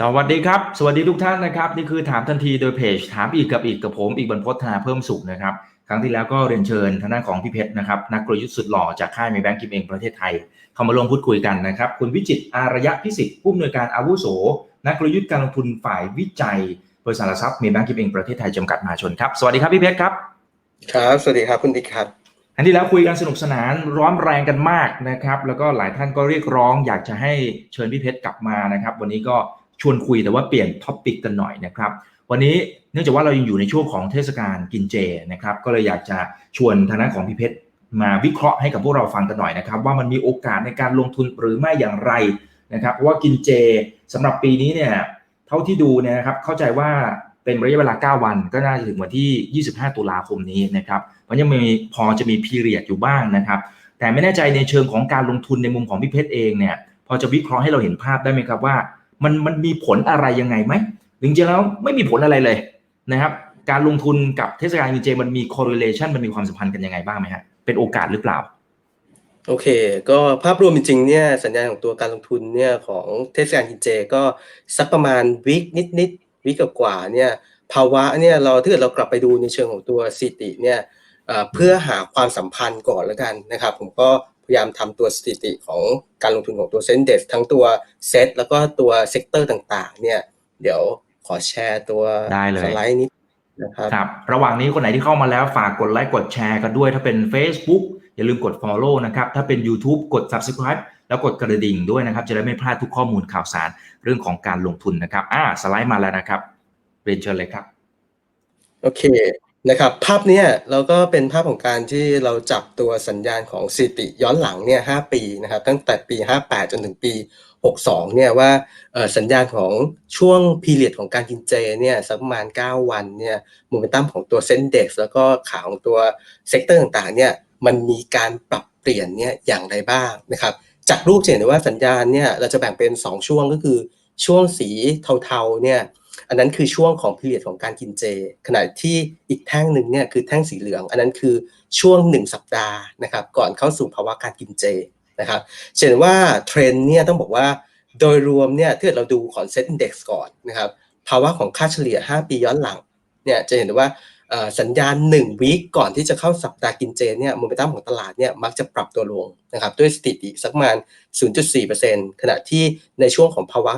สวัสดีครับ สวัสดีทุกท่านนะครับ นี่คือถามทันทีโดยเพจถามอีกกับอีกกับผมอีกบรรพฒนาเพิ่มสุขนะครับ ครั้งที่แล้วก็เรียนเชิญทางด้านของพี่เพชรนะครับ นักกลยุทธ์สุดหล่อจากค่ายมีแบงก์กิมเองประเทศไทย เข้ามาลงพูดคุยกันนะครับ คุณวิจิตรอารยะพิสิทธิ์ผู้อำนวยการอาวุโส นักกลยุทธ์การลงทุนฝ่ายวิจัยบริษัทหลักทรัพย์มีแบงก์กิมเองประเทศไทยจำกัดมหาชนครับสวัสดีครับพี่เพชรครับครับสวัสดีครับคุณดิกครับอันที่แล้วคุยกันสนุกสนานร้อนแรงกันมากนะครับ แล้วก็หลายท่านก็เรียกร้อง อยากจะให้เชิญพี่เพชรกลับมานะครับ วันนี้ก็ ชวนคุยแต่ว่าเปลี่ยนท็อปปิกกันหน่อยนะครับ วันนี้เนื่องจากว่าเรายังอยู่ในช่วงของเทศกาลกินเจนะครับก็เลยอยากจะชวนทางด้านของพี่เพชรมาวิเคราะห์ให้กับพวกเราฟังกันหน่อยนะครับ ว่ามันมีโอกาสในการลงทุนหรือไม่อย่างไรนะครับเพราะว่ากินเจสำหรับปีนี้เนี่ยเท่าที่ดูเนี่ยนะครับเข้าใจว่าเป็นระยะเวลา 9 วันก็น่าจะถึงวันที่ 25 ตุลาคมนี้นะครับมันยังมีพอจะมีพีเรียดอยู่บ้างนะครับ แต่ไม่แน่ใจในเชิงของการลงทุนในมุมของพี่เพชรเองเนี่ยพอจะวิเคราะห์ให้เราเห็นภาพได้ไหมครับว่า มันมันมีผลอะไรยังไงไหมจริงๆแล้วไม่มีผลอะไรเลยนะครับ การลงทุนกับเทศกาลกินเจมันมี correlation มันมีความสัมพันธ์กันยังไงบ้างไหมฮะเป็นโอกาสหรือเปล่า โอเค ก็ภาพรวมจริงๆเนี่ยสัญญาณของตัวการลงทุนเนี่ยของเทศกาลกินเจก็สักประมาณวิกนิดๆวิกกว่าเนี่ยภาวะเนี่ยเราถ้าเกิดเรากลับไปดูในเชิงของตัวสถิติเนี่ยเพื่อหาความสัมพันธ์ก่อนแล้วกันนะครับ ผมก็ ยายามทำตัวสถิติของการลงทุนของตัวเซนเดสทั้งตัวเซตแล้วก็ตัวเซกเตอร์ต่างๆ เนี่ย เดี๋ยวขอแชร์ตัวได้เลยสไลด์นิดนะครับครับ ระหว่างนี้คนไหนที่เข้ามาแล้วฝากกดไลค์กดแชร์กันด้วย ถ้าเป็น Facebook อย่าลืมกด Follow นะครับ ถ้าเป็น YouTube กด Subscribe แล้วกดกระดิ่งด้วยนะครับ จะได้ไม่พลาดทุกข้อมูลข่าวสารเรื่องของการลงทุนนะครับ อ่า สไลด์มาแล้วนะครับเรียนเชิญเลยครับ โอเค นะครับ ภาพเนี้ยเราก็เป็นภาพของการที่เราจับตัวสัญญาณของสถิติย้อนหลังเนี่ย5ปีนะครับ ตั้งแต่ปี 58 จนถึงปี 62 เนี่ยว่าสัญญาณของช่วงพีเรียดของการกินเจเนี่ยสักประมาณ 9 วันเนี่ยโมเมนตัมของตัวเซ็นเด็กแล้วก็ขาของตัวเซกเตอร์ต่างๆเนี่ยมันมีการปรับเปลี่ยนเนี่ยอย่างไรบ้างนะครับจากรูปจะเห็นได้ว่าสัญญาณเนี่ยเราจะแบ่งเป็น 2 ช่วงก็คือช่วงสีเทาๆเนี่ย อันนั้นคือช่วงของพีเรียดของการกินเจ ขณะที่อีกแท่งหนึ่งเนี่ยคือแท่งสีเหลือง อันนั้นคือช่วง 1 สัปดาห์นะครับก่อนเข้าสู่ภาวะการกินเจนะครับเช่นว่าเทรนด์เนี่ยต้องบอกว่าโดยรวมเนี่ยถ้าเกิดเราดูของเซ็ตอินดี x ก่อนนะครับภาวะของค่าเฉลี่ย 5 ปีย้อนหลังเนี่ยจะเห็นว่าเอ่อสัญญาณ1วีคก่อนที่จะเข้าสัปดาห์กินเจเนี่ยโมเมนตัมของตลาดเนี่ยมักจะปรับตัวลงนะครับด้วยสถิติสักประมาณ 0.4%ขณะที่ในช่วงของภาวะ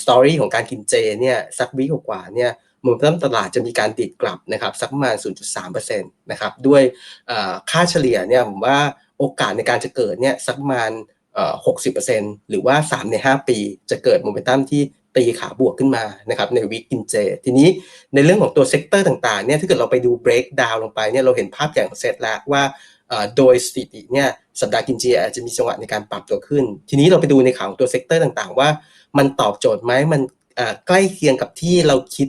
สตอรี่ของการกินเจเนี่ยสักวิกว่าเนี่ยโมเมนตัมตลาดจะมีการดิดกลับนะครับสักประมาณ 0.3%นะครับด้วยอ่อค่าเฉลี่ยเนี่ยผมว่าโอกาสในการจะเกิดเนี่ยสักประมาณเอ่อ60%หรือว่า 3 ใน 5 ปีจะเกิดโมเมนตัมที่ตีขาบวกขึ้นมานะครับในวิกกินเจ ทีนี้ในเรื่องของตัวเซกเตอร์ต่างๆเนี่ยถ้าเกิดเราไปดู break down ลงไปเนี่ยเราเห็นภาพใหญ่ของเซตแล้วว่าอ่อโดยสถิติเนี่ยสัปดาห์กินเจอาจจะมีจังหวะในการปรับตัวขึ้น ทีนี้เราไปดูในข่าวของตัวเซกเตอร์ต่างๆ ว่า มันตอบโจทย์ไหมมันใกล้เคียงกับที่เราคิด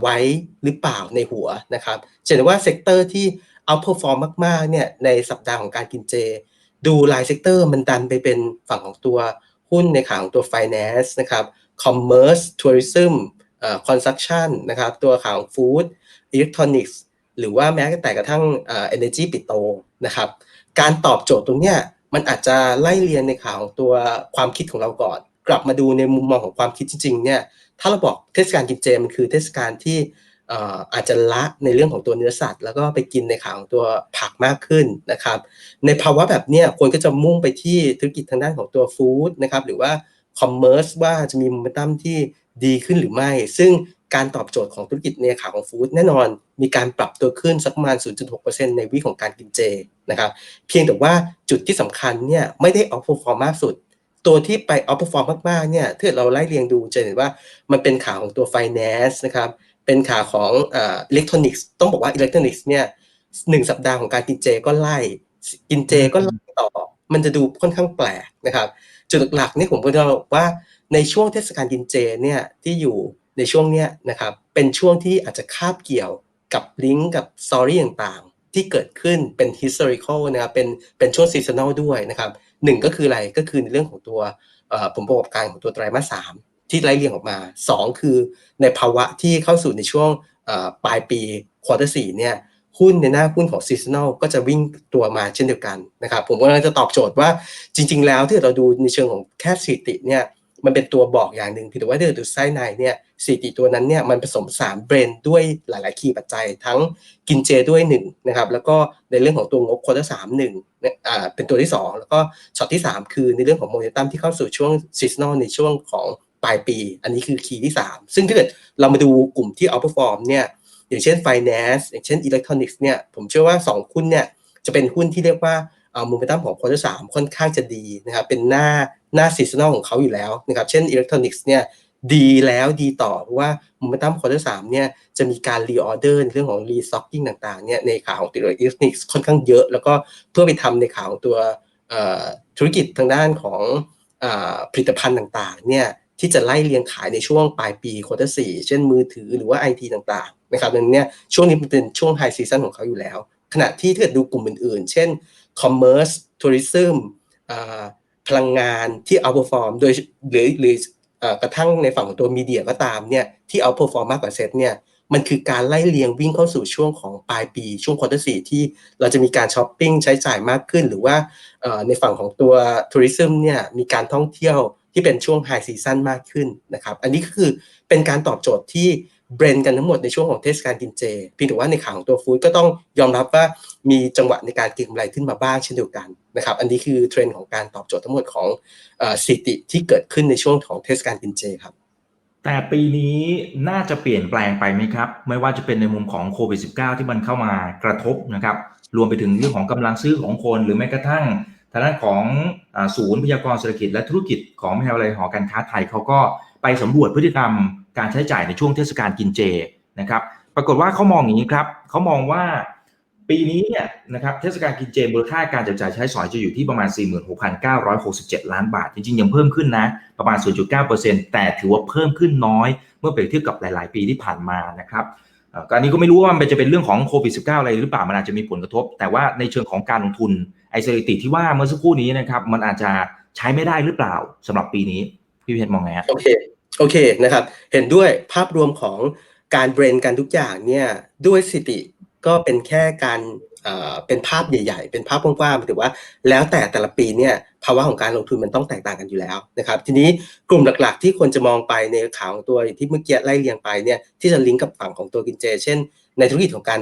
ไว้หรือเปล่าในหัวนะครับเช่นว่าเซกเตอร์ที่เอาพอฟอร์มมากๆเนี่ยในสัปดาห์ของการกินเจ ดูรายเซกเตอร์มันดันไปเป็นฝั่งของตัวหุ้นในข่าวของตัว finance นะครับ commerce tourism เอ่อ construction นะครับตัวข่าวของ food electronics หรือว่าแม้แต่กระทั่งเอ่อ energy ปิโตนะครับ การตอบโจทย์ตรงเนี้ยมันอาจจะไล่เรียนในข่าวของตัวความคิดของเราก่อน กลับมาดูในมุมมองของความคิดจริงๆเนี่ยถ้าเราบอกเทศกาลกินเจมันคือเทศกาลที่อาจจะละในเรื่องของตัวเนื้อสัตว์ แล้วก็ไปกินในข่าวของตัวผักมากขึ้นนะครับ ในภาวะแบบนี้คนก็จะมุ่งไปที่ธุรกิจทางด้านของตัวฟู้ดนะครับหรือว่าคอมเมอร์สว่าจะมีมเมตั้มที่ดีขึ้นหรือไม่ ซึ่งการตอบโจทย์ของธุรกิจในข่าวของฟู้ดแน่นอน มีการปรับตัวขึ้นสักประมาณ 0.6%ในวิของการกินเจนะครับเพียงแต่ว่าจุดที่สำคัญเนี่ยไม่ได้ออฟฟอร์มมากสุด ตัวที่ไปออฟฟอร์มมากๆเนี่ยถ้าเราไล่เรียงดูจะเห็นว่ามันเป็นข่าวของตัว finance นะครับเป็นข่าวของอิเล็กทรอนิกส์ต้องบอกว่าอิเล็กทรอนิกส์เนี่ยหนึ่งสัปดาห์ของการกินเจก็ไล่กินเจก็ไล่ต่อ มันจะดูค่อนข้างแปลกนะครับ จุดหลักๆนี่ผมก็จะบอกว่าในช่วงเทศกาลกินเจเนี่ยที่อยู่ในช่วงเนี้ยนะครับเป็นช่วงที่อาจจะคาบเกี่ยวกับลิงก์กับสตอรี่ต่างๆ ที่เกิดขึ้นเป็น historical นะครับเป็นเป็นช่วง seasonal ด้วยนะครับ หนึ่งก็คืออะไรก็คือในเรื่องของตัวผลประกอบการของตัวไตรมาสสามที่ไล่เรียงออกมาสองคือในภาวะที่เข้าสู่ในช่วงปลายปีควอเตอร์สี่เนี่ยหุ้นในหน้าหุ้นของซีซัน a ลก็จะวิ่งตัวมาเช่นเดียวกันนะครับผมกำลังจะตอบโจทย์ว่าจริง ๆ แล้วที่เราดูในเชิงของแค่สถิติเนี่ย มันเป็นตัวบอกอย่างหนึ่งเพียงแต่ว่าถ้าเกิดดูไส้ในเนี่ยสถิติตัวนั้นเนี่ยมันผสมสารเบรนด้วยหลาย ๆ คีย์ปัจจัย ทั้งกินเจด้วยหนึ่งนะครับแล้วก็ในเรื่องของตัวงบควอเตอร์สามหนึ่งเนี่ยอ่าเป็นตัวที่สองแล้วก็ช็อตที่สามคือในเรื่องของโมเมนตัมที่เข้าสู่ช่วงซีซันอลในช่วงของปลายปี อันนี้คือคีย์ที่สามซึ่งถ้าเกิดเรามาดูกลุ่มที่ outperform เนี่ยอย่างเช่น finance อย่างเช่น electronics เนี่ยผมเชื่อว่าสองหุ้นเนี่ยจะเป็นหุ้นที่เรียกว่า โมเมนตัมของควอเตอร์สามค่อนข้างจะดีนะครับเป็นหน้าหน้าซีซันอลของเขาอยู่แล้วนะครับเช่น electronics เนี่ยดีแล้วดีต่อเพราะว่าโมเมนตัมควอเตอร์สามเนี่ยจะมีการรีออเดอร์ในเรื่องของรีซ็อกกิ้งต่างๆเนี่ยในขาของตัวอิเล็กทรอนิกส์ค่อนข้างเยอะ แล้วก็เพื่อไปทำในขาของตัวเอ่อธุรกิจทางด้านของเอ่อผลิตภัณฑ์ต่างๆเนี่ยที่จะไล่เรียงขายในช่วงปลายปีควอเตอร์สี่เช่นมือถือหรือว่า IT ต่างๆนะครับดังนั้นเนี่ยช่วงนี้มันเป็นช่วงไฮซีซันของเขาอยู่แล้ว ขณะที่ถ้าเกิดดูกลุ่มอื่นๆ เช่น commerce tourism พลังงานที่ outperform โดยหรือหรือกระทั่งในฝั่งของตัวมีเดียก็ตามเนี่ยที่ outperform มากกว่าเซตเนี่ยมันคือการไล่เลียงวิ่งเข้าสู่ช่วงของปลายปี ช่วงควอเตอร์สี่ที่เราจะมีการช้อปปิ้งใช้จ่ายมากขึ้น หรือว่าในฝั่งของตัวทัวริซึมเนี่ยมีการท่องเที่ยวที่เป็นช่วงไฮซีซันมากขึ้นนะครับ อันนี้ก็คือเป็นการตอบโจทย์ที่ เบรนกันทั้งหมดในช่วงของเทศกาลกินเจเพียงแต่ว่าในข่าวของตัวฟู้ดก็ต้องยอมรับว่ามีจังหวะในการเก็งกำไรขึ้นมาบ้างเช่นเดียวกันนะครับ อันนี้คือเทรนด์ของการตอบโจทย์ทั้งหมดของสถิติที่เกิดขึ้นในช่วงของเทศกาลกินเจครับแต่ปีนี้น่าจะเปลี่ยนแปลงไปไหมครับ ไม่ว่าจะเป็นในมุมของโควิด -19 ที่มันเข้ามากระทบนะครับ รวมไปถึงเรื่องของกำลังซื้อของคน หรือแม้กระทั่งทางด้านของศูนย์พยากรเศรษฐกิจและธุรกิจของมหาวิทยาลัยหอการค้าไทยเขาก็ไปสำรวจพฤติกรรม การใช้จ่ายในช่วงเทศกาลกินเจนะครับปรากฏว่าเขามองอย่างนี้ครับเขามองว่าปีนี้เนี่ยนะครับเทศกาลกินเจมูลค่าการจับจ่ายใช้สอยจะอยู่ที่ประมาณ 46,967 ล้านบาท จริงๆ ยังเพิ่มขึ้นนะ ประมาณ 0.9%แต่ถือว่าเพิ่มขึ้นน้อย เมื่อเปรียบเทียบกับหลาย ๆ ปีที่ผ่านมานะครับอันนี้ก็ไม่รู้ว่ามันจะเป็นเรื่องของโควิด -19 อะไรหรือเปล่ามันอาจจะมีผลกระทบ แต่ว่าในเชิงของการลงทุนไอสถิติที่ว่าเมื่อสักครู่นี้นะครับมันอาจจะใช้ไม่ได้หรือเปล่าสำหรับปีนี้พี่เพชรมองไงฮะโอเค โอเคนะครับ เห็นด้วยภาพรวมของการเบรนกันทุกอย่างเนี่ยด้วยสติก็เป็นแค่การเป็นภาพใหญ่ ๆ เป็นภาพกว้างๆถือว่า แล้วแต่แต่ละปีเนี่ยภาวะของการลงทุนมันต้องแตกต่างกันอยู่แล้วนะครับ ทีนี้กลุ่มหลักๆ ที่ควรจะมองไปในข่าวของตัวที่เมื่อกี้ไล่เรียงไปเนี่ยที่จะลิงก์กับฝั่งของตัวกินเจ เช่น ในธุรกิจของการ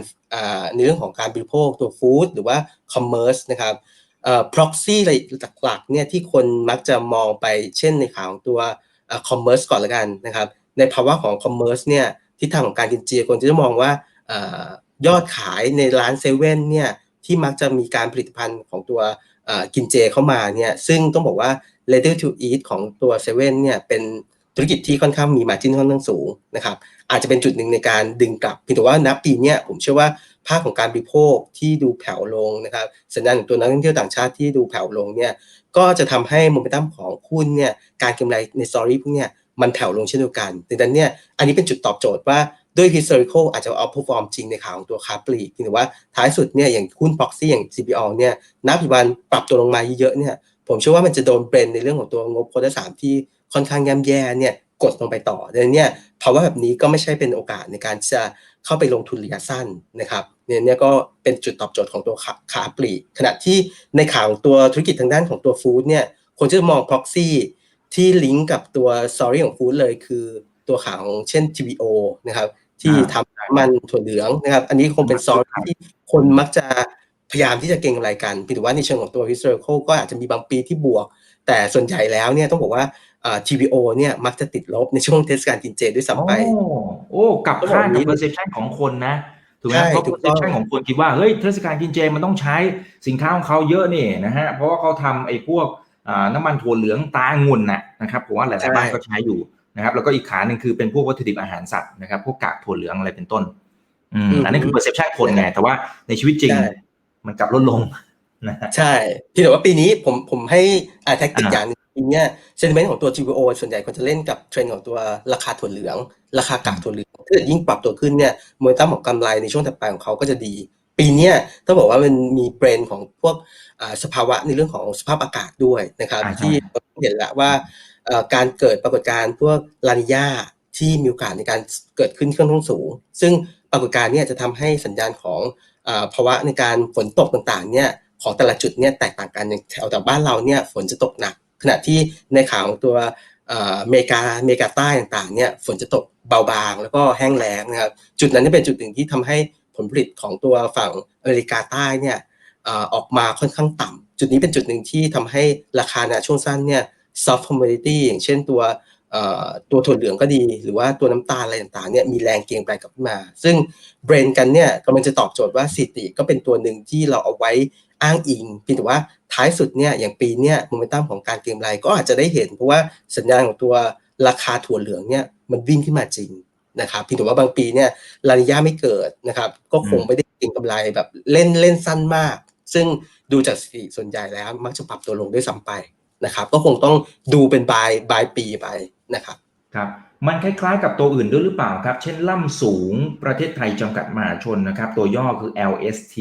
ในเรื่องของการบริโภคตัวฟู้ดหรือว่าคอมเมอร์สนะครับเอ่อ proxy หลักๆเนี่ยที่คนมักจะมองไปเช่นในข่าวของตัว คอมเมอร์สก่อนละกันนะครับ ในภาวะของคอมเมอร์สเนี่ยทิศทางของการกินเจคนจะมองว่าอยอดขายในร้านเซเว่นเนี่ยที่มักจะมีการผลิตภัณฑ์ของตัวกินเจเข้ามาเนี่ยซึ่งต้องบอกว่า ready to eat ของตัวเซเว่นเนี่ยเป็นธุรกิจที่ค่อนข้างมีมาจิ้นค่อนข้างสูงนะครับอาจจะเป็นจุดหนึ่งในการดึงกลับเพียงแต่ว่านับปีเนี้ยผมเชื่อว่า ภาคของการบริโภคที่ดูแผ่วลงนะครับสัญญาณของตัวนักท่องเที่ยวต่างชาติที่ดูแผ่วลงเนี่ยก็จะทำให้โมเมนตัมของหุ้นเนี่ยการกำไรในสตอรี่พวกเนี้ยมันแผ่วลงเช่นเดียวกันดังนั้นเนี่ยอันนี้เป็นจุดตอบโจทย์ว่าด้วย historical อาจจะเอา perform จริงในข่าวของตัวค้าปลีกแต่ว่าท้ายสุดเนี่ยอย่างหุ้น proxy อย่าง CPO เนี่ยณปัจจุบันปรับตัวลงมาเยอะๆเนี่ยผมเชื่อว่ามันจะโดนเบรนในเรื่องของตัวงบโคตรสามที่ค่อนข้างย่ำแย่เนี่ยกดลงไปต่อดังนั้นเนี่ยภาวะแบบนี้ก็ไม่ใช่เป็นโอกาสในการจะเข้าไปลงทุนระยะสั้นนะครับ เนี่ยเนี่ยก็เป็นจุดตอบโจทย์ของตัวขาขาปลีกขณะที่ในข่าวของตัวธุรกิจทางด้านของตัวฟู้ดเนี่ยคนจะมอง proxy ที่ลิงก์กับตัว story ของฟู้ดเลยคือตัวข่าวของเช่น TVO นะครับที่อ่าทำน้ำมันถั่วเหลืองนะครับ อันนี้คงเป็น story ที่คนมักจะพยายามที่จะเก็งกำไรกันเพียงแต่ว่าในเชิงของตัว historical ก็อาจจะมีบางปีที่บวก แต่ส่วนใหญ่แล้วเนี่ยต้องบอกว่าอ่า TVO เนี่ยมักจะติดลบในช่วงเทศกาลกินเจด้วยซ้ำไป โอ้โอ้กลับต้องบอกข้างอย่างนี้กับ perception ของคนนะ ถูกไหมใช่เพราะถูกต้อง perception ของคนคิดว่าเฮ้ยเทศกาลกินเจมันต้องใช้สินค้าของเขาเยอะนี่นะฮะเพราะว่าเขาทำไอ้พวกอ่าน้ำมันถั่วเหลืองตาองุ่นน่ะนะครับผมว่าหลายๆบ้านก็ใช้อยู่นะครับ แล้วก็อีกขาหนึ่งคือเป็นพวกวัตถุดิบอาหารสัตว์นะครับพวกกากถั่วเหลืองอะไรเป็นต้นอืมอืมอันนี้คือ perception คนไงแต่ว่าในชีวิตจริงใช่มันกลับลดลงนะฮะใช่เพียงแต่ว่าปีนี้ผมผมให้อ่าแท็กติกอ่าอย่าง หนึงปีเนี้ยเซน t เมนต์ของตัว GVO ส่วนใหญ่คนจะเล่นกับเทรนด์ของตัวราคาถั่วเหลือง ราคากากถั่วเหลืองถ้าเกิดยิ่งปรับตัวขึ้นเนี่ยโมเมนตัมของกำไรในช่วงถัดไปของเขาก็จะดี ปีเนี้ยต้องบอกว่ามันมีเบรนของพวกอ่าสภาวะในเรื่องของสภาพอากาศด้วยนะครับอ่าใช่ที่เราเห็นแล้วว่าเอ่อการเกิดปรากฏการณ์พวกลานิญาที่มีโอกาสในการเกิดขึ้นค่อนข้างสูง ซึ่งปรากฏการณ์เนี่ยจะทำให้สัญญาณของอ่าภาวะในการฝนตกต่างๆเนี่ยของแต่ละจุดเนี่ยแตกต่างกันอย่างแถวแต่บ้านเราเนี่ยฝนจะตกหนัก ขณะที่ในข่าวของตัวเอ่ออเมริกาอเมริกาใต้ต่างๆเนี่ยฝนจะตกเบาบางแล้วก็แห้งแล้งนะครับจุดนั้นนี่เป็นจุดหนึ่งที่ทำให้ผลผลิตของตัวฝั่งอเมริกาใต้เนี่ยออกมาค่อนข้างต่ำจุดนี้เป็นจุดหนึ่งที่ทำให้ราคาในช่วงสั้นเนี่ย soft commodity อย่างเช่นตัวตัวถั่วเหลืองก็ดี หรือว่าตัวน้ำตาลอะไรต่างๆเนี่ยมีแรงเก็งไปกลับมา ซึ่งเบรนกันเนี่ยกำลังจะตอบโจทย์ว่าสิติก็เป็นตัวหนึ่งที่เราเอาไว้ อ้างอิงเพียงแต่ว่าท้ายสุดเนี่ยอย่างปีเนี่ยโมเมนตัมของการเก็งกำไรก็อาจจะได้เห็น เพราะว่าสัญญาณของตัวราคาถั่วเหลืองเนี่ยมันวิ่งขึ้นมาจริงนะครับเพียงแต่ว่าบางปีเนี่ยลานิยาไม่เกิดนะครับก็คงไม่ได้เก็งกำไรแบบเล่นเล่นสั้นมาก ซึ่งดูจากสถิติส่วนใหญ่แล้วมักจะปรับตัวลงด้วยซ้ำไปนะครับ ก็คงต้องดูเป็นบายบายปีไปนะครับครับมันคล้ายๆกับตัวอื่นด้วยหรือเปล่าครับ เช่นล่ำสูงประเทศไทยจำกัดมหาชนนะครับ ตัวย่อคือ LST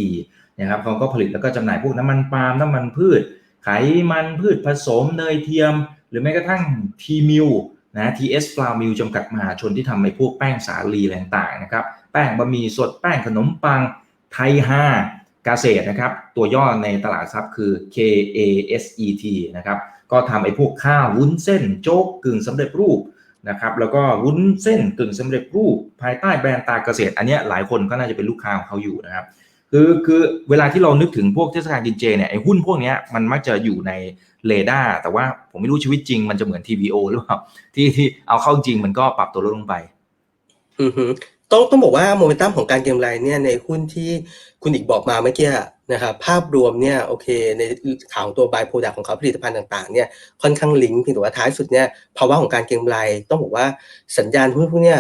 นะครับเขาก็ผลิตแล้วก็จำหน่ายพวกน้ำมันปาล์มน้ำมันพืช ไขมันพืชผสมเนยเทียม หรือแม้กระทั่งทีมิลนะ TS f l o u r Mill จำกัดมหาชนที่ทำในพวกแป้งสาลีอะไรต่างๆนะครับ แป้งบะหมี่สดแป้งขนมปังไทย5เกษตรนะครับ ตัวย่อในตลาดทรัพย์คือ KASET นะครับ ก็ทำไอ้พวกข้าววุ้นเส้น โจ๊กกึ่งสำเร็จรูปนะครับ แล้วก็วุ้นเส้นกึ่งสำเร็จรูป ภายใต้แบรนด์ตาเกษตร อันเนี้ยหลายคนก็น่าจะเป็นลูกค้าของเขาอยู่นะครับ คือคือเวลาที่เรานึกถึงพวกเทศกาลกินเจเนี่ยไอ้หุ้นพวกนี้มันมักจะอยู่ในเรดาร์แต่ว่าผมไม่รู้ชีวิตจริงมันจะเหมือน TVO หรือเปล่าที่ที่เอาเข้าจริงมันก็ปรับตัวลดลงไปอือฮึต้องต้องบอกว่าโมเมนตัมของการเก็งกำไรเนี่ยในหุ้นที่คุณอีกบอกมาเมื่อกี้นะครับภาพรวมเนี่ยโอเคในข่าวตัวบายโปรดักของเขาผลิตภัณฑ์ต่างๆเนี่ยค่อนข้างลิงก์เพียงแต่ว่าท้ายสุดเนี่ยภาวะของการเก็งกำไร ต้องบอกว่าสัญญาณหุ้นพวกเนี้ย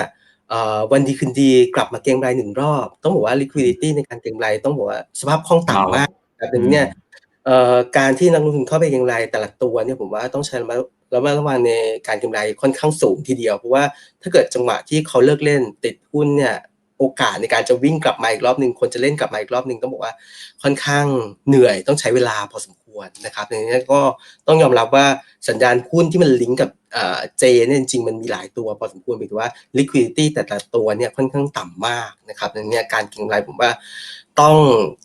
วันดีคืนดีกลับมาเก็งกำไรหนึ่งรอบ ต้องบอกว่า liquidity ในการเก็งกำไรต้องบอกว่าสภาพคล่องต่ำมากแบบนี้เนี่ยเอ่อการที่นักลงทุนเข้าไปเก็งกำไรแต่ละตัวเนี่ยผมว่าต้องใช้ระมัดระมัดระวังในการเก็งกำไรค่อนข้างสูงทีเดียวเพราะว่าถ้าเกิดจังหวะที่เขาเลิกเล่นติดหุ้นเนี่ยโอกาสในการจะวิ่งกลับมาอีกรอบหนึ่งคนจะเล่นกลับมาอีกรอบหนึ่งต้องบอกว่าค่อนข้างเหนื่อยต้องใช้เวลาพอสมควรนะครับอย่างนี้ก็ต้องยอมรับว่าสัญญาณหุ้นที่มันลิงก์กับเอ่อเจเนี่ยจริงๆมันมีหลายตัวพอสมควรหมายถึงว่า liquidity แต่ละตัวเนี่ยค่อนข้างต่ำมากนะครับอย่างนี้การเก็งกำไรผมว่าต้อง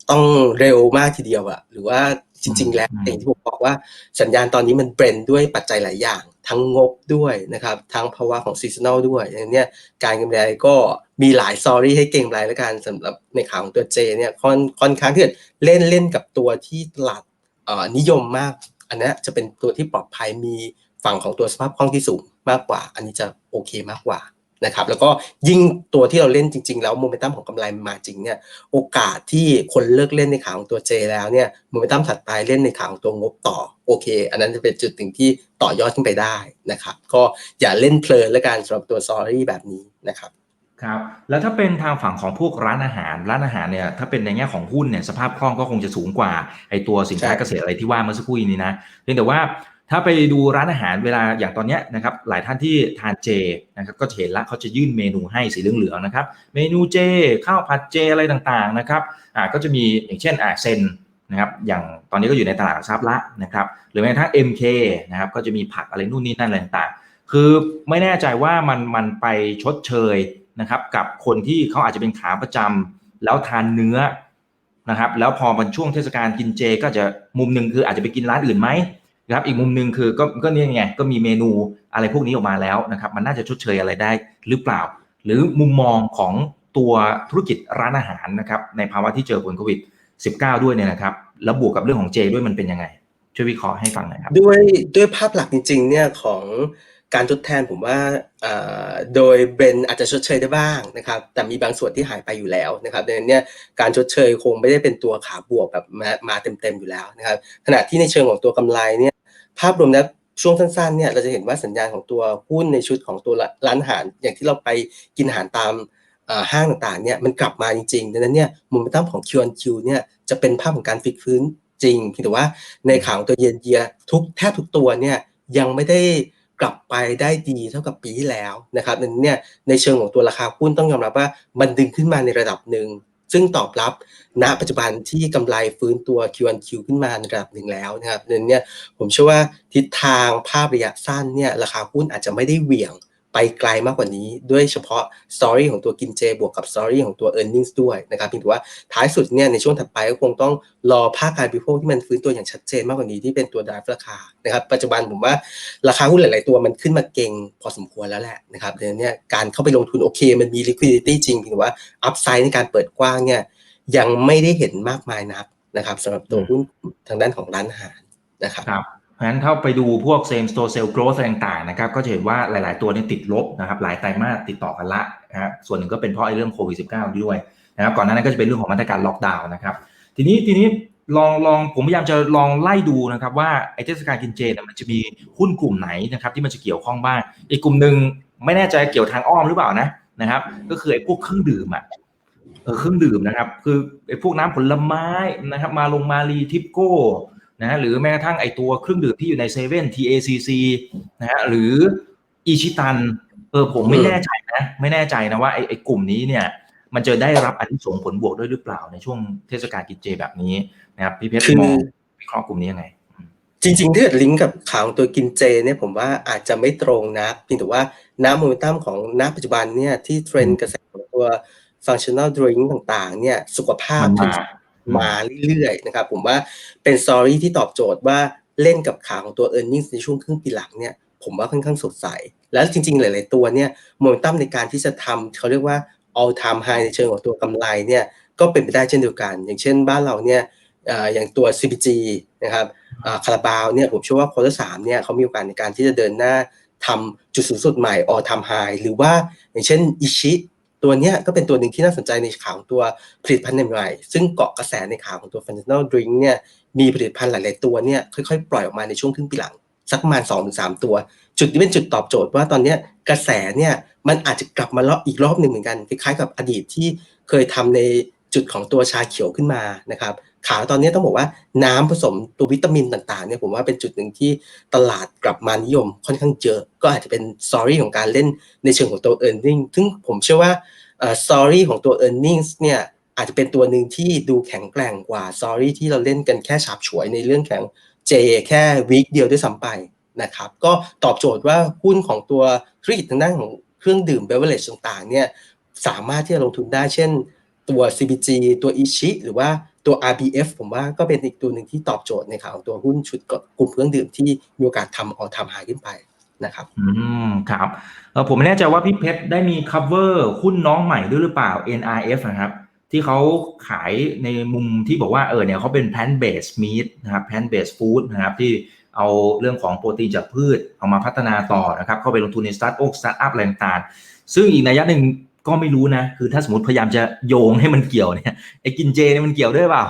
ต้องเร็วมากทีเดียวอะหรือว่าจริง ๆ แล้วอืมอย่างที่ผมบอกว่าสัญญาณตอนนี้มันเบรนด้วยปัจจัยหลายอย่าง ทั้งงบด้วยนะครับทั้งภาวะของซีซันอลด้วยอย่างเนี้ยการเก็งกำไรก็มีหลายซอรี่ให้เก็งกำไรแล้วกันสำหรับในข่าวของตัวเจเนี่ยค่อนค่อนข้างที่จะเล่นเล่นกับตัวที่ตลาดเอ่อนิยมมาก อันเนี้ยจะเป็นตัวที่ปลอดภัยมี ฝั่งของตัวสภาพคล่องที่สูงมากกว่า อันนี้จะโอเคมากกว่านะครับแล้วก็ยิ่งตัวที่เราเล่นจริง ๆ แล้วโมเมนตัมของกำไรมาจริงเนี่ยโอกาสที่คนเลิกเล่นในขาของตัว J แล้วเนี่ยโมเมนตัมถัดไปเล่นในขาของตัวงบต่อโอเค อันนั้นจะเป็นจุดหนึ่งที่ต่อยอดขึ้นไปได้นะครับก็อย่าเล่นเพลินแล้วกันสำหรับตัวซอรี่แบบนี้นะครับครับแล้วถ้าเป็นทางฝั่งของพวกร้านอาหารร้านอาหารเนี่ยถ้าเป็นในแง่ของหุ้นเนี่ยสภาพคล่องก็คงจะสูงกว่าไอตัวสินค้าเกษตรอะไรที่ว่าเมื่อสักครู่นี้นะเพียงแต่ว่า ถ้าไปดูร้านอาหารเวลาอย่างตอนนี้นะครับหลายท่านที่ทานเจนะครับก็จะเห็นละเขาจะยื่นเมนูให้สีเหลืองๆนะครับเมนูเจ ข้าวผัดเจอะไรต่างๆนะครับอ่าก็จะมีอย่างเช่นอ่าเซนนะครับอย่างตอนนี้ก็อยู่ในตลาดหลักทรัพย์ละนะครับหรือแม้กระทั่ง MK นะครับก็จะมีผักอะไรนู่นนี่นั่นอะไรต่างๆ คือไม่แน่ใจว่ามันมันไปชดเชยนะครับกับคนที่เขาอาจจะเป็นขาประจำแล้วทานเนื้อนะครับแล้วพอมันช่วงเทศกาลกินเจ ก็จะมุมหนึ่งคืออาจจะไปกินร้านอื่นไหม นะครับอีกมุมหนึ่งคือก็ก็เนี่ยไงก็มีเมนูอะไรพวกนี้ออกมาแล้วนะครับมันน่าจะชดเชยอะไรได้หรือเปล่า หรือมุมมองของตัวธุรกิจร้านอาหารนะครับในภาวะที่เจอผลโควิด 19 ด้วยเนี่ยนะครับแล้วบวกกับเรื่องของเจด้วยมันเป็นยังไง ช่วยวิเคราะห์ให้ฟังหน่อยครับด้วยด้วยภาพหลักจริงๆเนี่ยของ การทดแทนผมว่าโดยเบรนอาจจะชดเชยได้บ้างนะครับ แต่มีบางส่วนที่หายไปอยู่แล้วนะครับดังนั้นเนี่ยการชดเชยคงไม่ได้เป็นตัวขาบวกแบบมามาเต็มๆอยู่แล้วนะครับ ขณะที่ในเชิงของตัวกำไรเนี่ยภาพรวมแล้วช่วงสั้นๆเนี่ยเราจะเห็นว่าสัญญาณของตัวหุ้นในชุดของตัวร้านอาหาร อย่างที่เราไปกินอาหารตามห้างต่างๆเนี่ยมันกลับมาจริงๆดังนั้นเนี่ยมเมตัมของ Q1Q เนี่ยจะเป็นภาพของการฟิกฟื้นจริงแต่ว่าในข่าวตัวเยนเยียทุกแทบทุกตัวเนี่ยยังไม่ได้ กลับไปได้ดีเท่ากับปีที่แล้วนะครับนั้นเนี่ยในเชิงของตัวราคาหุ้นต้องยอมรับว่ามันดึงขึ้นมาในระดับหนึ่งซึ่งตอบรับณปัจจุบันที่กำไรฟื้นตัว Q1Q ขึ้นมาในระดับหนึ่งแล้วนะครับนั้นเนี่ยผมเชื่อว่าทิศทางภาพระยะสั้นเนี่ยราคาหุ้นอาจจะไม่ได้เหวี่ยง ไปไกลมากกว่านี้ด้วยเฉพาะสตอรี่ของตัวกินเจ บวกกับสตอรี่ของตัว e a r n i n g ด้วยนะครับเพียงแต่ว่าท้ายสุดเนี่ยในช่วงถัดไปก็คงต้องรอภาคการบริโภคที่มันฟื้นตัวอย่างชัดเจนมากกว่านี้ที่เป็นตัวด i v e ราคานะครับปัจจุบันผมว่าราคาหุ้นหลาย ๆ ตัวมันขึ้นมาเก่งพอสมควรแล้วแหละนะครับดังนั้นเนี่ยการเข้าไปลงทุนโอเค มันมี liquidity จริงเพียงแต่ว่า upside ในการเปิดกว้างเนี่ยยังไม่ได้เห็นมากมายนักนะครับสำหรับตัวหุ้นทางด้านของร้านอาหารนะครับ รับเพราะฉะนั้นเข้าไปดูพวก same store sale growth ต่างๆนะครับก็จะเห็นว่าหลาย ๆ ตัวนี่ติดลบนะครับหลายไตรมาสติดต่อกันละนะครับส่วนหนึ่งก็เป็นเพราะไอ้เรื่องโควิด -19 ด้วยนะครับก่อนหน้านั้นก็จะเป็นเรื่องของมาตรการล็อกดาวน์นะครับทีนี้ทีนี้ลองลองผมพยายามจะลองไล่ดูนะครับว่าไอ้เทศกาลกินเจนมันจะมีหุ้นกลุ่มไหนนะครับที่มันจะเกี่ยวข้องบ้างอีกกลุ่มหนึ่งไม่แน่ใจเกี่ยวทางอ้อมหรือเปล่านะนะครับ ก็คือไอ้พวกเครื่องดื่มอะเออเครื่องดื่มนะครับ คือไอ้พวกน้ำผลไม้นะครับ มาลงมารีทิปโก้ นะฮะหรือแม้กระทั่งไอ้ตัวเครื่องดื่มที่อยู่ในเซเว่น TACC นะฮะหรืออิชิตันเออผมไม่แน่ใจนะ ไม่แน่ใจนะว่าไอ้ไอ้กลุ่มนี้เนี่ย มันจะได้รับอันที่ส่งส์ผลบวกด้วยหรือเปล่าในช่วงเทศกาลกินเจแบบนี้นะครับพี่เพชรคือมองวิเคราะห์กลุ่มนี้ยังไง จริงๆถ้าเกิดลิงก์กับข่าวของตัวกินเจเนี่ยผมว่าอาจจะไม่ตรงนะเพียงแต่ว่าน้ำโมเมนตัมของณปัจจุบันเนี่ยที่เทรนด์กระแสของตัวฟังชั่น a ลดริงต่างๆเนี่ยสุขภาพ มาเรื่อยๆนะครับผมว่าเป็นสตอรี่ที่ตอบโจทย์ว่าเล่นกับขาของตัว e a r n i n g ในช่วงครึ่งปีหลังเนี่ยผมว่าค่อนข้างสดใส แล้วจริงๆ หลายๆตัวเนี่ยโมเมนตัมในการที่จะทำเขาเรียกว่า all time high ในเชิงของตัวกำไรเนี่ยก็เป็นไปได้เช่นเดียวกัน อย่างเช่นบ้านเราเนี่ยเอ่ออย่างตัว CPG นะครับคาราบาวเนี่ยผมเชื่อว่าควอเตอร์สามเนี่ยเขามีโอกาสในการที่จะเดินหน้าทำจุดสูงสุดใหม่ all time high หรือว่าอย่างเช่นอิชิ ตัวเนี้ยก็เป็นตัวหนึ่งที่น่าสนใจในข่าวของตัวผลิตภัณฑ์ใหม่ซึ่งเกาะกระแสในข่าวของตัว functional drink เนี่ยมีผลิตภัณฑ์หลาย ๆ ตัวเนี่ยค่อย ๆ ปล่อยออกมาในช่วงครึ่งปีหลัง สักประมาณ2อถึงสตัว จุดนี้เป็นจุดตอบโจทย์ว่าตอนนี้กระแสเนี่ยมันอาจจะกลับมาเลาะอีกรอบหนึ่งเหมือนกันคล้ายๆกับอดีตที่เคยทำในจุดของตัวชาเขียวขึ้นมานะครับ ขาวตอนนี้ต้องบอกว่าน้ำผสมตัววิตามินต่างๆเนี่ยผมว่าเป็นจุดหนึ่งที่ตลาดกลับมานิยมค่อนข้างเยอะ ก็อาจจะเป็นสตอรี่ของการเล่นในเชิงของตัว e a r n i n g ซึ่งผมเชื่อว่าสตอรี่ของตัว e a r n i n g เนี่ยอาจจะเป็นตัวหนึ่งที่ดูแข็งแกร่งกว่าสตอรี่ที่เราเล่นกันแค่ฉาบฉวยในเรื่องแของเจแค่วีคเดียวด้วยซ้ำไปนะครับก็ตอบโจทย์ว่าหุ้นของตัวธุรกิจทางด้านของเครื่องดื่มเบเวอร์เลจต่างๆเนี่ยสามารถที่จะลงทุนได้เช่นตัว CBG ตัวอิชิหรือว่า ตัว RBF ผมว่าก็เป็นอีกตัวหนึ่งที่ตอบโจทย์ในข่าวของตัวหุ้นชุดกลุ่มเครื่องดื่มที่มีโอกาสทำออทำหายขึ้นไปนะครับ อืมครับเออผมไม่แน่ใจว่าพี่เพชรได้มี cover หุ้นน้องใหม่ด้วยหรือเปล่า NRF นะครับ ที่เขาขายในมุมที่บอกว่าเออเนี่ยเขาเป็น plant based meat นะครับ plant based food นะครับที่เอาเรื่องของโปรตีนจากพืชเอามาพัฒนาต่อนะครับ เข้าไปลงทุนในสตาร์ทอัพสตาร์ทอัพอะไรต่างซึ่งอีกนัยยะหนึ่ง ก็ไม่รู้นะ คือถ้าสมมติพยายามจะโยงให้มันเกี่ยวเนี่ยไอ้กินเจเนี่ยมันเกี่ยวด้วยเปล่า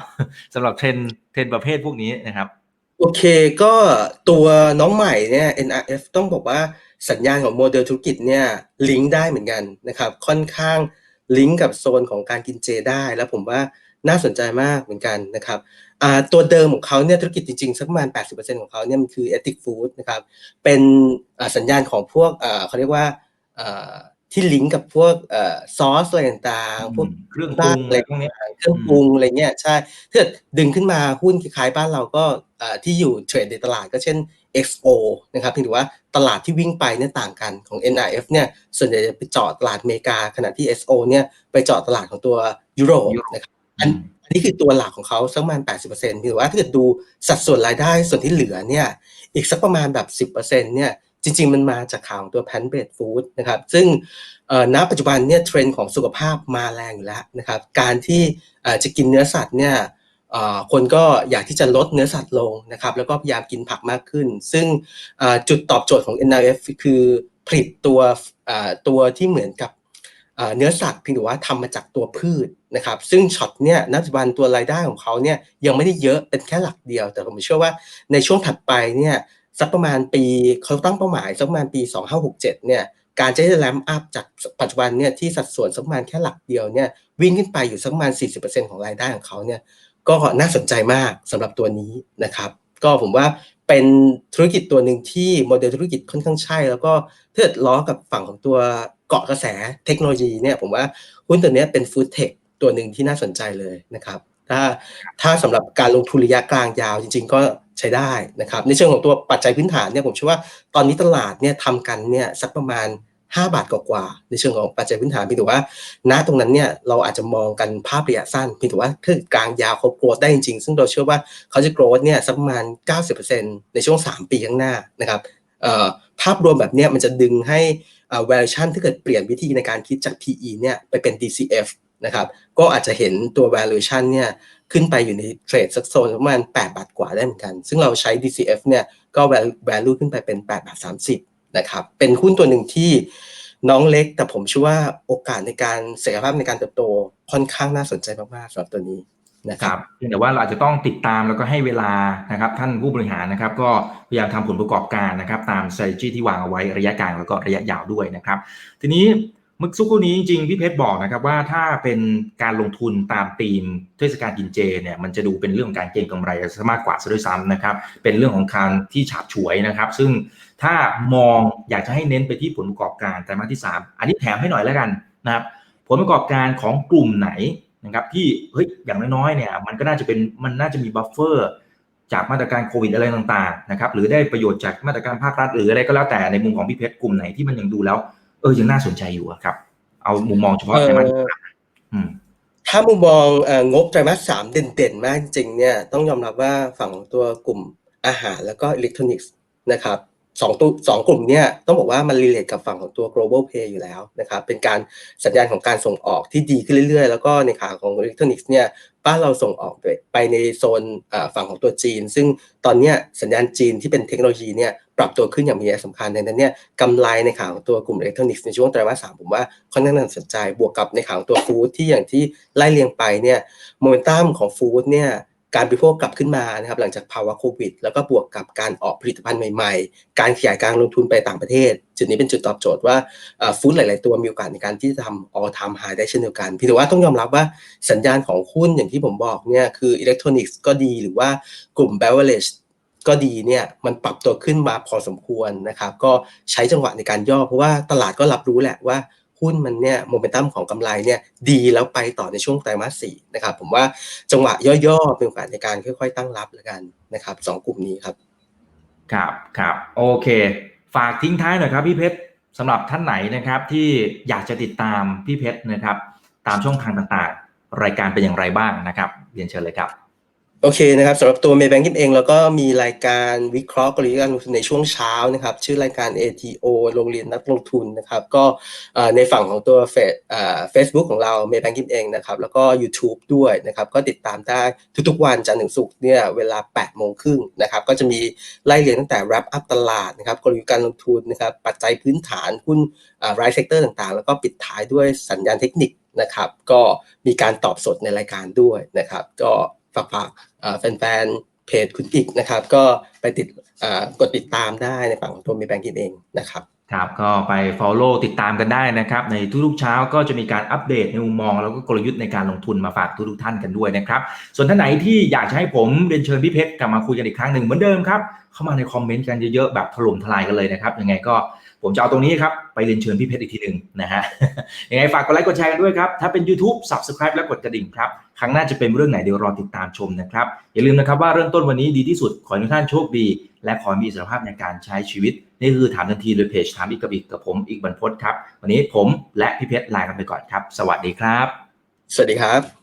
สำหรับเทรนเทรนประเภทพวกนี้นะครับ โอเคก็ตัวน้องใหม่เนี่ย NRF ต้องบอกว่าสัญญาณของโมเดลธุรกิจเนี่ยลิงก์ได้เหมือนกันนะครับ ค่อนข้างลิงก์กับโซนของการกินเจได้ แล้วผมว่าน่าสนใจมากเหมือนกันนะครับตัวเดิมของเขาเนี่ยธุรกิจจริงๆ สักประมาณ 80%ของเขาเนี่ยมันคือ ethic food นะครับเป็นสัญญาณของพวกเขาเรียกว่า ที่ลิงก์กับพวกเอ่อซอสอะไรต่างๆ พวกเครื่องปรุงอะไรพวกนี้เครื่องปรุงอะไรเงี้ยใช่ถ้าเกิดดึงขึ้นมาหุ้นคล้ายๆบ้านเราก็อ่าที่อยู่เทรดในตลาดก็เช่น XO นะครับเพียงแต่ว่าตลาดที่วิ่งไปเนี่ยต่างกันของ NRF เนี่ยส่วนใหญ่จะไปเจาะตลาดอเมริกา ขณะที่ SO เนี่ยไปเจาะตลาดของตัวยุโรปยุโรปนะครับอันอันนี้คือตัวหลักของเขาสักประมาณ 80%เพียงแต่ว่าถ้าเกิดดูสัดส่วนรายได้ส่วนที่เหลือเนี่ยอีกสักประมาณแบบ 10%เนี่ย จริง ๆ มันมาจากข่าวของตัว plant based food นะครับ ซึ่งณปัจจุบันเนี่ยเทรนด์ของสุขภาพมาแรงอยู่แล้วนะครับ การที่จะกินเนื้อสัตว์เนี่ยคนก็อยากที่จะลดเนื้อสัตว์ลงนะครับ แล้วก็พยายามกินผักมากขึ้น ซึ่งจุดตอบโจทย์ของ NRF คือผลิตตัวตัวที่เหมือนกับเอ่อเนื้อสัตว์เพียงแต่ว่าทำมาจากตัวพืชนะครับ ซึ่งช็อตเนี่ยณปัจจุบันตัวรายได้ของเขาเนี่ยยังไม่ได้เยอะเป็นแค่หลักเดียว แต่ผมเชื่อว่าในช่วงถัดไปเนี่ย สักประมาณปีเขาตั้งเป้าหมายสักประมาณปี 2567 เนี่ยการจะได้แรมอัพจากปัจจุบันเนี่ยที่สัดส่วนสักประมาณแค่หลักเดียวเนี่ยวิ่งขึ้นไปอยู่สักประมาณ 40%ของรายได้ของเขาเนี่ยก็น่าสนใจมากสำหรับตัวนี้นะครับ ก็ผมว่าเป็นธุรกิจตัวหนึ่งที่โมเดลธุรกิจค่อนข้างใช่ แล้วก็ถ้าเกิดล้อกับฝั่งของตัวเกาะกระแสเทคโนโลยีเนี่ยผมว่าหุ้นตัวนี้เป็นฟู้ดเทคตัวหนึ่งที่น่าสนใจเลยนะครับ ถ้าถ้าสำหรับการลงทุนระยะกลางยาวจริง ๆ ก็ ใช้ได้นะครับ ในเชิงของตัวปัจจัยพื้นฐานเนี่ยผมเชื่อว่าตอนนี้ตลาดเนี่ยทำกันเนี่ยสักประมาณ 5 บาทกว่าๆในเชิงของปัจจัยพื้นฐานพียงแต่ว่า ณตรงนั้นเนี่ยเราอาจจะมองกันภาพระยะสั้นพียงแต่ว่าถ้ากลางยาวเขาโกรธได้จริงๆ ซึ่งเราเชื่อว่าเขาจะโกรธเนี่ยสักประมาณ 90%ในช่วง 3 ปีข้างหน้านะครับภาพรวมแบบเนี้ยมันจะดึงให้ valuation ถ้าเกิดเปลี่ยนวิธีในการคิดจาก PE เนี่ยไปเป็น DCF นะครับ ก็อาจจะเห็นตัว valuation เนี่ย ขึ้นไปอยู่ในเทรดสักโซนประมาณ8บาทกว่าได้เหมือนกัน ซึ่งเราใช้ DCF เนี่ยก็ value ขึ้นไปเป็น8บาท30นะครับเป็นหุ้นตัวหนึ่งที่น้องเล็ก แต่ผมเชื่อว่าโอกาสในการศักยภาพในการเติบโตค่อนข้างน่าสนใจมากๆสำหรับตัวนี้นะครับเพียงแต่ว่าเราจะต้องติดตามแล้วก็ให้เวลานะครับท่านผู้บริหารนะครับ ก็พยายามทำผลประกอบการนะครับ ตาม strategy ที่วางเอาไว้ระยะกลางแล้วก็ระยะยาวด้วยนะครับ ทีนี้ มื่อสักครู่นี้จริงๆพี่เพชรบอกนะครับว่าถ้าเป็นการลงทุนตามธีมเทศกาลกินเจเนี่ยมันจะดูเป็นเรื่องของการเก็งกำไรซะมากกว่าซะด้วยซ้ำนะครับเป็นเรื่องของการที่ฉาบฉวยนะครับ ซึ่งถ้ามองอยากจะให้เน้นไปที่ผลประกอบการไตรมาสที่ 3 อันนี้แถมให้หน่อยแล้วกันนะครับผลประกอบการของกลุ่มไหนนะครับที่เฮ้ยอย่างน้อยๆเนี่ยมันก็น่าจะเป็นมันน่าจะมีบัฟเฟอร์จากมาตรการโควิดอะไรต่างๆนะครับหรือได้ประโยชน์จากมาตรการภาครัฐหรืออะไรก็แล้วแต่ในมุมของพี่เพชรกลุ่มไหนที่มันยังดูแล้ว เออยังน่าสนใจอยู่อะครับ เอามุมมองเฉพาะไตรมาสที่สามอืมถ้ามุมมองเอ่องบไตรมาสสามเด่นๆ มากจริงๆเนี่ยต้องยอมรับว่าฝั่งของตัวกลุ่มอาหารแล้วก็อิเล็กทรอนิกส์นะครับสองตัวสองกลุ่มเนี่ยต้องบอกว่ามันรีเลทกับฝั่งของตัว global play อยู่แล้วนะครับเป็นการสัญญาณของการส่งออกที่ดีขึ้นเรื่อยๆ แล้วก็ในขาของอิเล็กทรอนิกส์เนี่ยบ้านเราส่งออกไปไปในโซนอ่าฝั่งของตัวจีน ซึ่งตอนเนี้ยสัญญาณจีนที่เป็นเทคโนโลยีเนี่ย ปรับตัวขึ้นอย่างมีนัยสำคัญดังนั้นเนี่ยกำไรในขาของตัวกลุ่มอิเล็กทรอนิกส์ในช่วงไตรมาสสามผมว่าค่อนข้างน่าสนใจบวกกับในขาของตัวฟู้ดที่อย่างที่ไล่เรียงไปเนี่ยโมเมนตัมของฟู้ดเนี่ยการบริโภคกลับขึ้นมานะครับหลังจากภาวะโควิด แล้วก็บวกกับการออกผลิตภัณฑ์ใหม่ๆ การขยายการลงทุนไปต่างประเทศ จุดนี้เป็นจุดตอบโจทย์ว่าฟู้ดหลาย ๆ ตัวมีโอกาสในการที่จะทำ all time high ได้เช่นเดียวกันพี่แต่ว่าต้องยอมรับว่าสัญญาณของหุ้นอย่างที่ผมบอกเนี่ยคืออิเล็กทรอนิกส์ก็ดีหรือว่ากลุ่ม beverage ก็ดีเนี่ยมันปรับตัวขึ้นมาพอสมควรนะครับ ก็ใช้จังหวะในการย่อ เพราะว่าตลาดก็รับรู้แหละว่าหุ้นมันเนี่ยโมเมนตัมของกำไรเนี่ยดีแล้วไปต่อในช่วงไตรมาสสี่นะครับ ผมว่าจังหวะย่อๆเป็นโอกาสในการค่อยๆ ตั้งรับแล้วกันนะครับสองกลุ่มนี้ครับ ครับครับโอเค ฝากทิ้งท้ายหน่อยครับพี่เพชรสำหรับท่านไหนนะครับที่อยากจะติดตามพี่เพชรนะครับ ตามช่องทางต่างๆ รายการเป็นอย่างไรบ้างนะครับ เรียนเชิญเลยครับ โอเคนะครับสำหรับตัว Maybank เองเราก็มีรายการวิเคราะห์กลยุทธ์การลงทุนในช่วงเช้านะครับ ชื่อรายการ ATO โรงเรียนนักลงทุนนะครับ ก็ในฝั่งของตัวเฟซเฟซบุ๊กของเรา Maybank เองนะครับ แล้วก็ YouTube ด้วยนะครับ ก็ติดตามได้ทุกๆวันจันทร์ถึงศุกร์เนี่ยเวลา8โมงครึ่งนะครับ ก็จะมีไล่เรียงตั้งแต่ wrap up ตลาดนะครับกลยุทธ์การลงทุนนะครับปัจจัยพื้นฐานหุ้นรายเซกเตอร์ต่างๆ แล้วก็ปิดท้ายด้วยสัญญาณเทคนิคนะครับ ก็มีการตอบสดในรายการด้วยนะครับ ก็ ฝากฝากแฟนๆเพจคุณอีกนะครับ ก็ไปติดกดติดตามได้ในฝั่งของตัวมีแบงกินเองนะครับครับก็ไป follow ติดตามกันได้นะครับ ในทุกๆเช้าก็จะมีการอัปเดตในมุมมอง แล้วก็กลยุทธ์ในการลงทุนมาฝากทุกๆท่านกันด้วยนะครับ ส่วนท่านไหนที่อยากจะให้ผมเรียนเชิญพี่เพชรกลับมาคุยกันอีกครั้งหนึ่งเหมือนเดิมครับ เข้ามาในคอมเมนต์กันเยอะๆ แบบถล่มทลายกันเลยนะครับ ยังไงก็ผมจะเอาตรงนี้ครับ ไปเรียนเชิญพี่เพชรอีกทีหนึ่งนะฮะยังไงฝากกดไลค์กดแชร์กันด้วยครับถ้าเป็น YouTube Subscribe และกดกระดิ่งครับ รั้งหน้าจะเป็นเรื่องไหนเดี๋ยวรอติดตามชมนะครับ อย่าลืมนะครับว่าเริ่มต้นวันนี้ดีที่สุดขอให้ทุกท่านโชคดี และขอมีอิสรภาพในการใช้ชีวิต นี่คือถามทันทีโดยเพจถามอีกกับอีกกับผมอีกบรรพศครับ วันนี้ผมและพี่เพชรลากันไปก่อนครับ สวัสดีครับ สวัสดีครับ